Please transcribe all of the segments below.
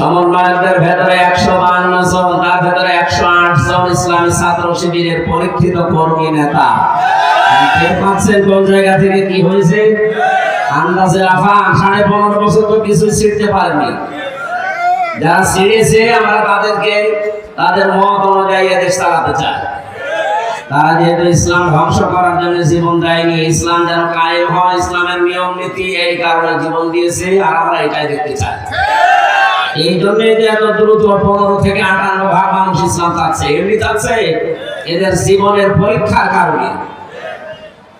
সমন্বয়কদের ভেতরে একশো বান্ন জন, তার ভেতরে একশো আট জন ইসলামী ছাত্র শিবিরের পরীক্ষিত কর্মী নেতা। পাচ্ছেন কোন জায়গা থেকে কি হয়েছে? আন্দাজে আফান সাড়ে পনেরো বছর তো কিছু ছিঁড়তে পারেনি। যারা ছিঁড়েছে আমরা তাদেরকে, তাদের মত অনুযায়ী এদেশ চালাতে চাই। তারা যেহেতু ইসলাম ধ্বংস করার জন্য জীবন দেয়নি, ইসলাম যেন কায়েম হয়, ইসলামের নিয়ম নীতি এই কারণে জীবন দিয়েছে, আর আমরা এটাই দেখতে চাই। এই জন্য এত দ্রুত পনেরো থেকে আটান্ন ভাগ মানুষ ইসলাম চাচ্ছে, এমনি চাচ্ছে? এদের জীবনের পরীক্ষার কারণে।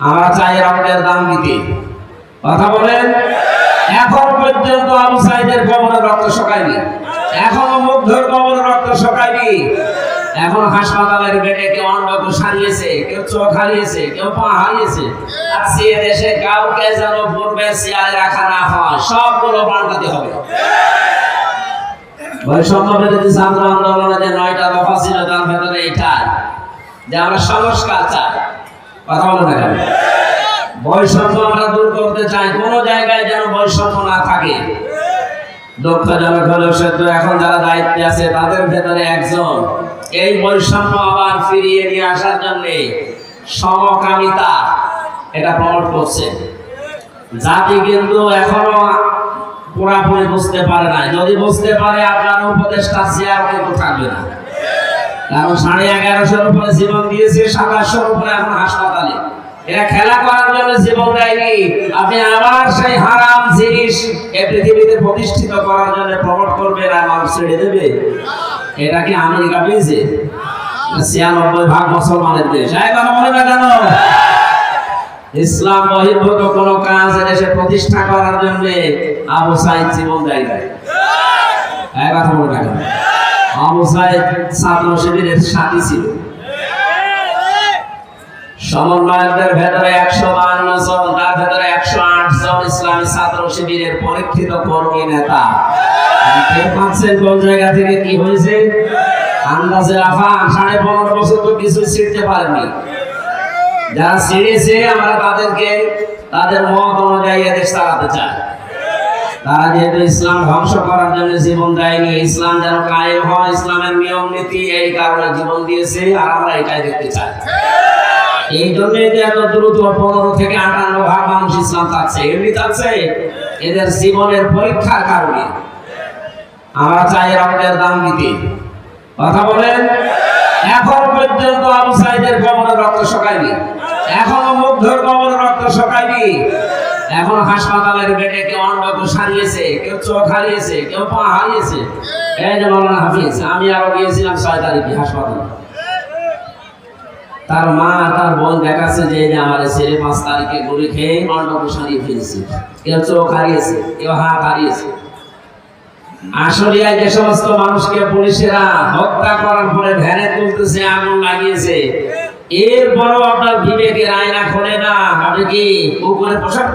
আমরা চাই রক্তের দাম দিতে। কথা বলেন? এখন পর্যন্ত আবু সাইদের কবরে রক্ত শোকায়নি। এখনও মুগ্ধর কবরে রক্ত শোকায়নি। এখন হাসপাতালের বেডে কেউ অঙ্গ সারিয়েছে, কেউ চোখ হারিয়েছে, কেউ পা হারিয়েছে। সে দেশে কাউকে যেন পূর্বে চেয়ারে রাখা না হয়, সবগুলো পাল্টাতে হবে। বৈষম্য বিরোধী ছাত্র আন্দোলনে যে নয়টা দফা ছিল তার ভেতরে এটাই যে আমরা সংস্কার চাই। কথা বলে না কেন? বৈষম্য আমরা দূর করতে চাই, কোনো জায়গায় যেন বৈষম্য না থাকে। দুঃখজনক হলেও সত্য, এখন যারা দায়িত্বে আছে, তাদের ভেতরে একজন। এই বৈষম্য আবার ফিরিয়ে নিয়ে আসার জন্য সমকামিতা এটা প্রমোট করছে। জাতি কিন্তু এখনও পুরাপুরি বুঝতে পারে না যদি বুঝতে পারে, আপনার উপদেশটা চেয়ার কিন্তু থাকবে না। কারণ সাড়ে এগারোশোর উপরে জীবন দিয়েছে সাতাশশোর উপরে এখন হাসপাতালে। এরা খেলা করার জন্য জীবন দেয়নি। আপনি আবার সেই হারাম জিনিস এই পৃথিবীতে প্রতিষ্ঠিত করার জন্য প্রমোট করবে ছেড়ে দেবে। এটা কি আমেরিকা পেয়েছে? ছিয়ানব্বই ভাগ মুসলমানের দেশ। এই কথা মনে না কেন ইসলাম বহির্ভূত কোন কাজ দেশে প্রতিষ্ঠা করার জন্য আবু সাইদ জীবন দেয় নাই। আবু সাইদ ছাত্র শিবিরের সাথী ছিল। সমন্বয়কদের ভেতরে একশো বান্ন জন, তার ভেতরে একশো আট জন ইসলামী ছাত্র শিবিরের পরীক্ষিত কর্মী নেতা। পাচ্ছেন কোন জায়গা থেকে কি হয়েছে? আন্দাজে আফান, সাড়ে পনেরো বছর তো কিছু ছিটতে পারেনি যারা ছিঁড়েছে আমরা তাদেরকে, তাদের মত অনুযায়ী এদের চালাতে চাই তারা যেহেতু ইসলাম ধ্বংস করার জন্য জীবন দেয়নি, ইসলাম যেন কায়েম হয়, ইসলামের নিয়ম নীতি এই কারণে জীবন দিয়েছে, আর আমরা এটাই দেখতে চাই। এই জন্য যে এত দ্রুত পনেরো থেকে আটান্ন ভাগ মানুষ ইসলাম চাচ্ছে। এমনি চাচ্ছে? এদের জীবনের পরীক্ষার কারণে। আমরা চাই রক্তের দাম দিতে। কথা বলেন? এখন পর্যন্ত আবু সাইদের কবরে রক্ত শোকায়নি। এখনও মুগ্ধর কবরে রক্ত শোকায়নি। এখন হাসপাতালের বেডে কেউ অঙ্গ সারিয়েছে, কেউ চোখ হারিয়েছে, কেউ পা হারিয়েছে। এই যে মৌলানা হাফিজ, আমি আরও গিয়েছিলাম ছয় তারিখে হাসপাতালে। তার মা তার বোন দেখাচ্ছে যে আমার ছেলে পাঁচ তারিখে গুলি খেয়ে অন্ডক সারিয়ে ফেলেছে। কেউ চোখ হারিয়েছে, কেউ হাত হারিয়েছে। আসলিয়ায় যে সমস্ত মানুষকে পুলিশেরা হত্যা করার পরে ভ্যানে তুলতেছে, আগুন লাগিয়েছে। এরপরও আপনার খোলে না। আপনি কি উপরে পোশাক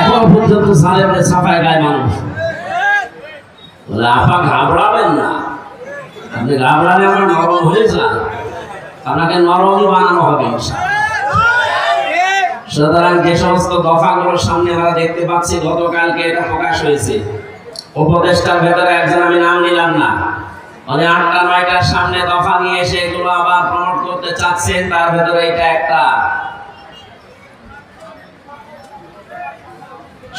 এখন পর্যন্ত গায়ে মানুষ। আপা, ঘাবড়াবেন না। আপনি ঘাবড়ালে আমরা নরম হয়ে যান আপনাকে নরমই বানানো হবে সুতরাং যে সমস্ত দফাগুলোর সামনে আমরা দেখতে পাচ্ছি, গতকালকে এটা প্রকাশ হয়েছে। উপদেষ্টার ভেতরে একজন আমি নাম নিলাম না। মানে আটটা, নয়টার সামনে দফা নিয়ে এসে এগুলো আবার প্রমোট চাচ্ছেন তার ভেতরে এটা একটা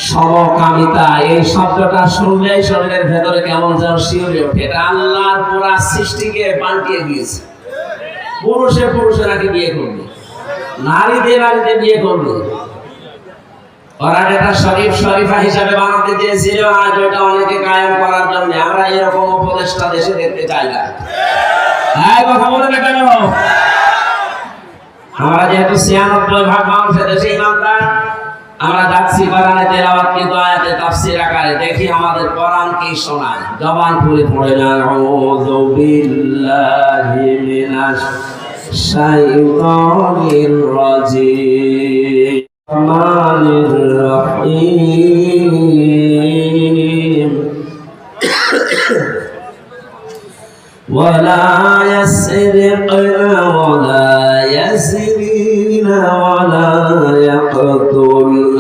সমকামিতা। এই শব্দটা শুনলেই শরীরের ভেতরে কেমন যেন শিউরে ওঠে। এটা আল্লাহর পুরা সৃষ্টিকে পাল্টিয়ে দিয়েছে। পুরুষে পুরুষে নাকি বিয়ে করবে। নারীতে নারীতে বিয়ে করবে। আমরা এরকম উপদেশটা দেশে দেখতে চাই না। হ্যাঁ কথা বলে না কেন? আমরা যেহেতু ছিয়ানব্বই ভাগ মানুষের দেশে ইমানদার আমরা যাচ্ছি কোরআনে তেলাওয়াত কিন্তু আয়াতে তাফসীর আকারে দেখি আমাদের কোরআন কি শোনায় জবান খুলে পড়ে না আউযু বিল্লাহি মিনাশ শাইতানির রাজিম রহমানির রহিম ولا يسرقن ولا يقتل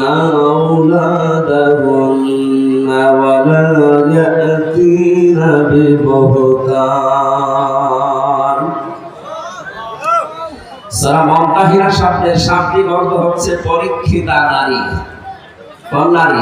أولادهن ولا يأتين ببهتان সারা মমতাহিরা শব্দের শাব্দিক অর্থ হচ্ছে পরীক্ষিতা নারী। কন্যারী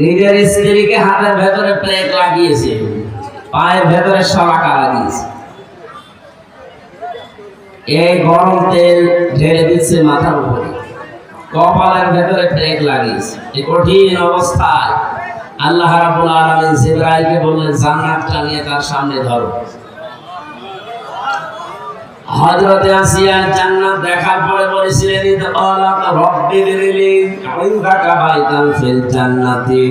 নিজের স্ত্রীকে হাতের ভেতরে প্লেট লাগিয়েছে, পায়ের ভেতরে সরাকা লাগিয়েছে। এই গরম তেল ঢেলে দিচ্ছে মাথার উপরে। কপালের ভেতরে লাগিয়েছে। কঠিন অবস্থায় আল্লাহ রাব্বুল আলামিন জিবরাইলকে বললেন, জান্নাতটা নিয়ে তার সামনে ধরো। হযরতে আসিয়া জান্নাত দেখার পরে বলেছিলেন ইদআলাক রব্বি লিলি ইনদাকা বাইতান ফিল জান্নাতি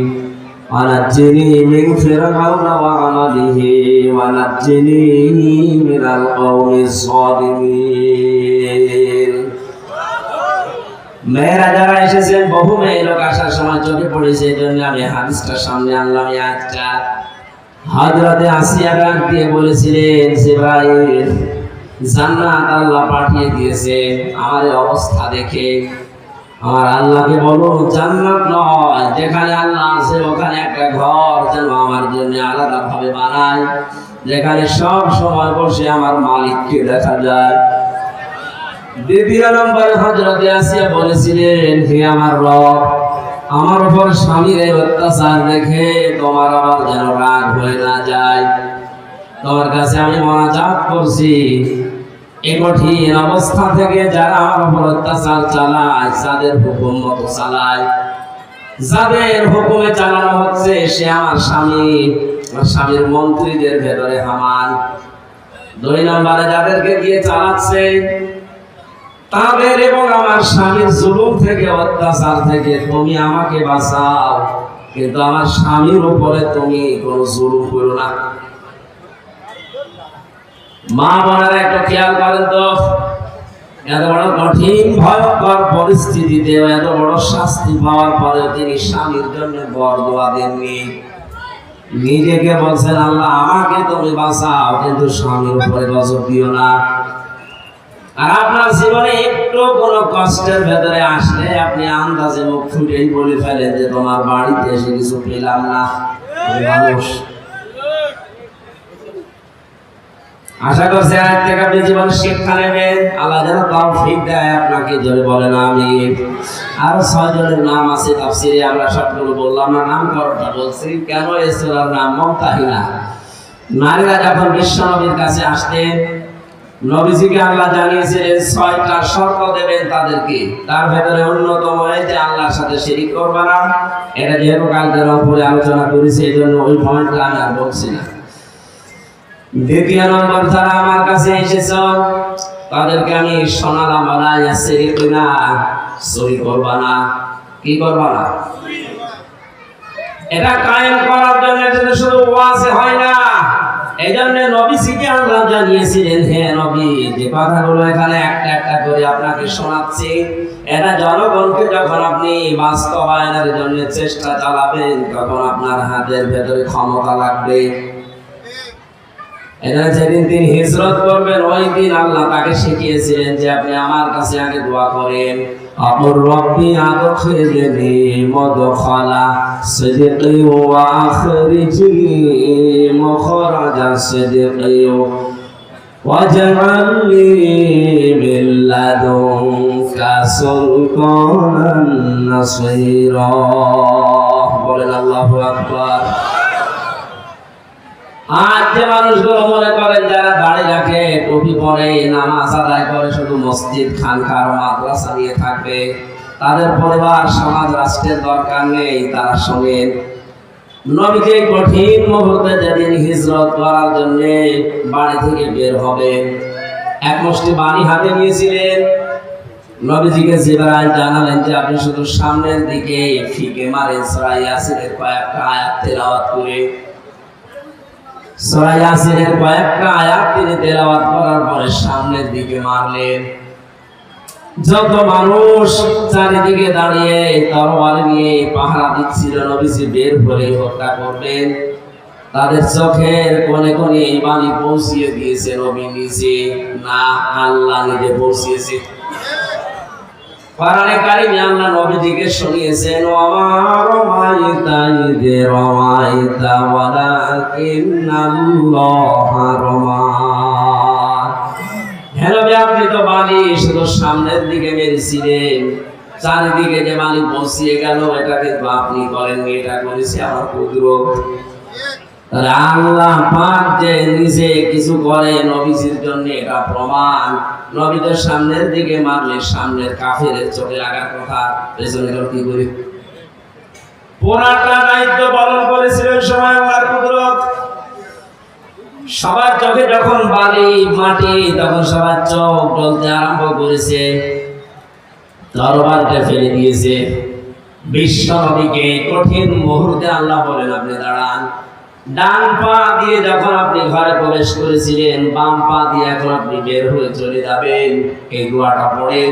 ونجني من فرعون وعمله ونجني من القوم الظالمين মেয়েরা যারা এসেছেন বহু মেয়ে লোক আসার সময় চোখে পড়েছে এই জন্য আমি হাদিসটা সামনে আনলাম এই আজটা হজরতে আসিয়া গান দিয়ে বলেছিলেন সে ভাই জান্নাত আল্লাহ পাঠিয়ে দিয়েছে। আমার এই অবস্থা দেখে আমার আল্লাহকে বলো, জান্নাত নয়, যেখানে আল্লাহ আছে, ওখানে একটা ঘর যেন আমার জন্য আলাদা ভাবে বানায়। যেখানে সব সময় বসে আমার মালিককে দেখা যায়। দ্বিতীয় নম্বরে হজরতে আসিয়া বলেছিলেন, হে আমার রব, আমার উপর স্বামীর অত্যাচার দেখে তোমার আবার যেন রাগ হয়ে না যায়। তোমার কাছে আমি মনাজাত করছি। এই কঠিন অবস্থা থেকে যারা আমার অত্যাচার চালায়, যাদের হুকুম মতো চালায়, যাদের হুকুমে চালানো হচ্ছে, সে আমার স্বামী, আমার স্বামীর মন্ত্রীদের ভেতরে হামান। দুই নম্বরে যাদেরকে দিয়ে চালাচ্ছে, তাদের এবং আমার স্বামীর জুলুম থেকে, অত্যাচার থেকে, তুমি আমাকে বাঁচাও, কিন্তু আমার স্বামীর উপরে তুমি কোনো জুলুম করো না। মা বোনেরা একটু খেয়াল করেন তো। এত বড় কঠিন, ভয়ঙ্কর পরিস্থিতিতে এত বড় শাস্তি পাওয়ার পরে তিনি স্বামীর জন্য বর দোয়া দেননি। নিজেকে বলছেন, আল্লাহ, আমাকে তুমি বাঁচাও, কিন্তু স্বামীর উপরে গজব দিও না। আর আপনার জীবনে একটু কোনো কষ্টের ভেতরে আসলে আপনি আন্দাজে মুখ ফুটেই বলে ফেলেন যে, তোমার বাড়িতে এসে কিছু পেলাম না মানুষ। আশা করছি আজ থেকে আপনি জীবনে শিক্ষা নেবেন আল্লাহ যেন তাও ঠিক দেয় আপনাকে, জোরে বলেন আমি আরও ছয় জনের নাম আছে তাফসিরে, আমরা সবগুলো বললাম না নাম করটা বলছি। কেন এসেছিল নাম? মমতাহিনা। নারীরা যখন বিশ্ব নবীর কাছে আসতেন নবীজিকে আল্লাহ জানিয়েছিলেন, ছয়টা শর্ত দেবেন তাদেরকে। তার ভেতরে অন্যতম এই যে আল্লাহর সাথে শিরিক করবে না, এটা যেহেতু কালকের উপরে আলোচনা করেছি, এই জন্য ওই পয়েন্টটা আমি আর বলছি না। দ্বিতীয় নম্বর, যারা আমার কাছে এসেছ, তাদেরকে আমি না করবা না। কি করবা না? এটা কায়েম করার জন্য শুধু হয় না। এই জন্য আল্লাহ জানিয়েছিলেন, হে নবী, যে কথাগুলো এখানে একটা একটা করে আপনাকে শোনাচ্ছি। এটা জনগণকে যখন আপনি বাস্তবায়নের জন্য চেষ্টা চালাবেন, তখন আপনার হাতের ভেতরে ক্ষমতা লাগবে। যেদিন তিনি হিজরত করবেন ওই দিন আল্লাহ তাকে শিখিয়েছিলেন যে আপনি আমার কাছে আগে দোয়া করেন অপর রব্বি আদখিলনি মদখালা সিদকি ওয়া আখরিজনি মুখরাজা সিদকি واجعل لي من لدنك سلطانا نصيرا বলেন আল্লাহু আকবার আজ যে মানুষগুলো মনে করেন যারা রাখে টুপি পরে, নামাজ আদায় করে, শুধু মসজিদ, খানকার মাদ্রাসা নিয়ে থাকবে, তাদের পরিবার, সমাজ, রাষ্ট্রের দরকার নেই, তারা নবীজি এই কঠিন মুহূর্তে যেদিন হিজরত করার জন্য বাড়ি থেকে বের হবে। এক মুষ্টি বাণী হাতে নিয়েছিলেন। নবীজিকে জিবরাইল জানালেন যে, আপনি শুধু সামনের দিকে ফিকে মারে সূরা ইয়াসিনের কয়েকটা আয়াত তেলাওয়াত করে সূরা ইয়াসিনের কয়েকটা আয়াত তিনি তেলাওয়াত করার পরে সামনের দিকে মারলেন। যত মানুষ চারিদিকে দাঁড়িয়ে তরবারি নিয়ে পাহারা দিচ্ছিল, নবীজি বের করে হত্যা করবেন তাদের চোখের কোণে এই বাণী পৌঁছিয়ে দিয়েছে নবী নিজে। না, আল্লাহ নিজে পৌঁছিয়েছে। কোরআনে কারিমে আল্লাহ নবীজিকে শুনিয়েছেন ওয়ালাকিন্নাল্লাহ রমা আপনি তো বালি শুধু সামনের দিকে মেরেছিলেন চারিদিকে যে বালি পৌঁছিয়ে গেল এটা কিন্তু আপনি করেননি, এটা করেছে আমার পুত্র তাহলে আল্লাহ পাক যে নিজে কিছু করে নবীজির জন্য এটা প্রমাণ। নবীদের সামনের দিকে মারলে সামনের কাফের চোখে লাগার কথা। পেছনে কি পুরাটা দায়িত্ব পালন করেছিলেন সময় আল্লাহর কুদরত। সবার চোখে যখন বালি, মাটি, তখন সবার চোখ জ্বলতে আরম্ভ করেছে। তরবারটা ফেলে দিয়েছে। বিশ্ব নবীকে কঠিন মুহূর্তে আল্লাহ বলেন, আপনি দাঁড়ান। ডান পা দিয়ে যখন আপনি ঘরে প্রবেশ করেছিলেন, বাম পা দিয়ে এখন আপনি বের হয়ে চলে যাবেন। এই দোয়াটা পড়েন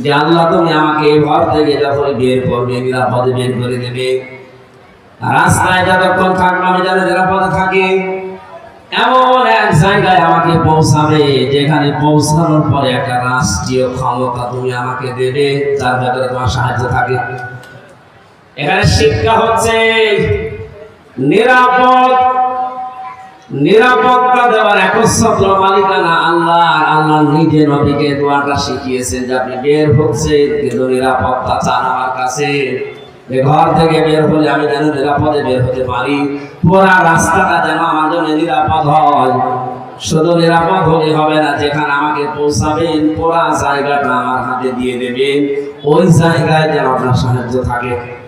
যে, আল্লাহ, তুমি আমাকে ঘর থেকে যখন বের করবে, নিরাপদে বের করে দেবে। রাস্তায় যতক্ষণ থাকব, আমি যেন নিরাপদে থাকি। এমন এক জায়গায় আমাকে পৌঁছাবে, যেখানে পৌঁছানোর পরে একটা রাষ্ট্রীয় ক্ষমতা তুমি আমাকে দেবে, যার ভেতরে তোমার সাহায্য থাকে। এখানে শিক্ষা হচ্ছে নিরাপদ, নিরাপত্তা দেওয়ার একচ্ছত্র মালিকানা আল্লাহ আল্লাহ নিজে নবীকে দোয়াটা শিখিয়েছেন যে আপনি বের হচ্ছেন কিন্তু নিরাপত্তা চান আমার কাছে। ঘর থেকে বের হলে আমি যেন নিরাপদে বের হতে পারি। পুরা রাস্তাটা যেন আমার জন্য নিরাপদ হয়। শুধু নিরাপদ হলে হবে না, যেখানে আমাকে পৌঁছাবেন, পুরা জায়গাটা আমার হাতে দিয়ে দেবেন। ওই জায়গায় যেন আপনার সাহায্য থাকে।